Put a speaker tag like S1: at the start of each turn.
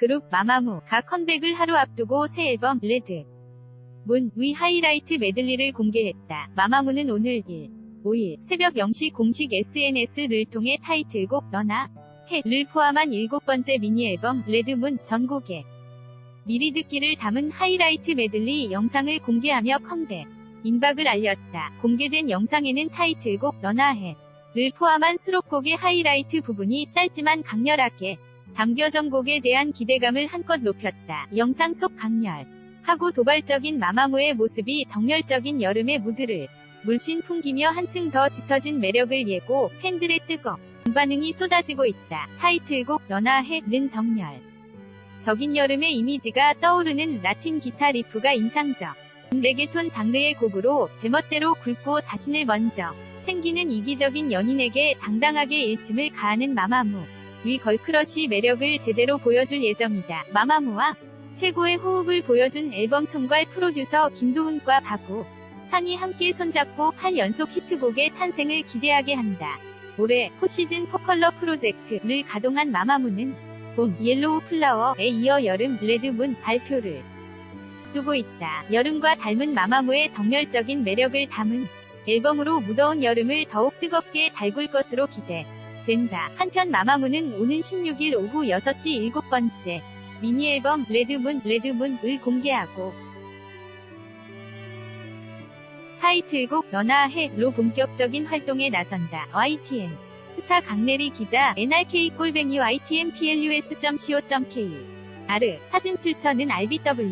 S1: 그룹 마마무가 컴백을 하루 앞두고 새 앨범 레드 문 위 하이라이트 메들리를 공개했다. 마마무는 오늘 1, 5일 새벽 0시 공식 SNS를 통해 타이틀곡 너나 해를 포함한 일곱 번째 미니 앨범 레드문 전곡에 미리 듣기를 담은 하이라이트 메들리 영상을 공개하며 컴백 임박을 알렸다. 공개된 영상에는 타이틀곡 너나 해를 포함한 수록곡의 하이라이트 부분이 짧지만 강렬하게 담겨 전곡에 대한 기대감을 한껏 높였다. 영상 속 강렬 하고 도발적인 마마무의 모습이 정열적인 여름의 무드를 물씬 풍기며 한층 더 짙어진 매력을 예고 팬들의 뜨거 반응이 쏟아지고 있다. 타이틀곡 너나 해는 정열 적인 여름의 이미지가 떠오르는 라틴 기타 리프가 인상적. 레게톤 장르의 곡으로 제멋대로 굵고 자신을 먼저 챙기는 이기적인 연인에게 당당하게 일침을 가하는 마마무. 위 걸크러쉬 매력을 제대로 보여줄 예정이다. 마마무와 최고의 호흡을 보여준 앨범 총괄 프로듀서 김도훈과 바구 상이 함께 손잡고 8연속 히트곡의 탄생을 기대하게 한다. 올해 포시즌 포컬러 프로젝트를 가동한 마마무는 봄 옐로우 플라워에 이어 여름 레드문 발표를 두고 있다. 여름과 닮은 마마무의 정열적인 매력을 담은 앨범으로 무더운 여름을 더욱 뜨겁게 달굴 것으로 기대 된다. 한편 마마무는 오는 16일 오후 6시 일곱 번째 미니 앨범 레드문 레드문을 공개하고 타이틀곡 너나 해로 본격적인 활동에 나선다. YTN 스타 강내리 기자 NRK 꼴뱅이 YTN PLUS.co.k 아르 사진 출처는 RBW